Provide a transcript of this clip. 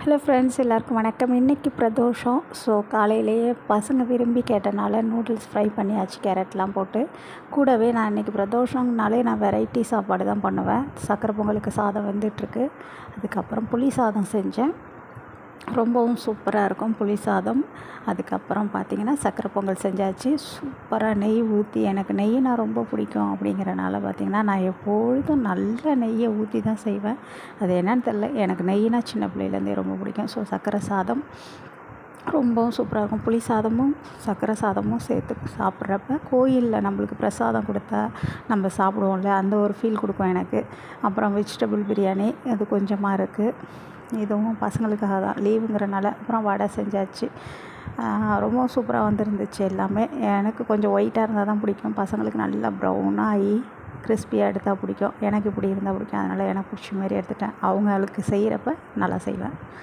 Hello friends எல்லாருக்கும் வணக்கம். இன்றைக்கி பிரதோஷம். ஸோ காலையிலேயே பசங்க விரும்பி கேட்டனால நூடுல்ஸ் ஃப்ரை பண்ணியாச்சு கேரட்லாம் போட்டு. கூடவே நான் இன்றைக்கி பிரதோஷம்னாலே நான் வெரைட்டி சாப்பாடு தான் பண்ணுவேன். சக்கரை பொங்கலுக்கு சாதம் வந்துட்டுருக்கு. அதுக்கப்புறம் புளி சாதம் செஞ்சேன். ரொம்பவும் சூப்பராக இருக்கும் புளி சாதம். அதுக்கப்புறம் பார்த்திங்கன்னா சக்கரை பொங்கல் செஞ்சாச்சு. சூப்பராக நெய் ஊற்றி எனக்கு நெய்னா ரொம்ப பிடிக்கும் அப்படிங்கிறனால பார்த்திங்கன்னா நான் எப்பொழுதும் நல்ல நெய்யை ஊற்றி தான் செய்வேன். அது என்னன்னு தெரில எனக்கு நெய்னா சின்ன பிள்ளையிலேருந்தே ரொம்ப பிடிக்கும். ஸோ சக்கரை சாதம் ரொம்பவும் சூப்பராக இருக்கும். புளி சாதமும் சக்கரை சாதமும் சேர்த்து சாப்பிட்றப்ப கோயிலில் நம்மளுக்கு பிரசாதம் கொடுத்தா நம்ம சாப்பிடுவோம்ல அந்த ஒரு ஃபீல் கொடுக்கும் எனக்கு. அப்புறம் வெஜிடபிள் பிரியாணி அது கொஞ்சமாக இருக்குது இதுவும் பசங்களுக்காக தான். லீவுங்கிறனால அப்புறம் வடை செஞ்சாச்சு. ரொம்ப சூப்பராக வந்துருந்துச்சு எல்லாமே. எனக்கு கொஞ்சம் ஒயிட்டாக இருந்தால் தான் பிடிக்கும். பசங்களுக்கு நல்லா ப்ரௌனாகி கிறிஸ்பியாக எடுத்தால் பிடிக்கும். எனக்கு இப்படி இருந்தால் பிடிக்கும். அதனால் எனக்கு பிடிச்ச மாதிரி எடுத்துட்டேன். அவங்களுக்கு செய்கிறப்ப நல்லா செய்வேன்.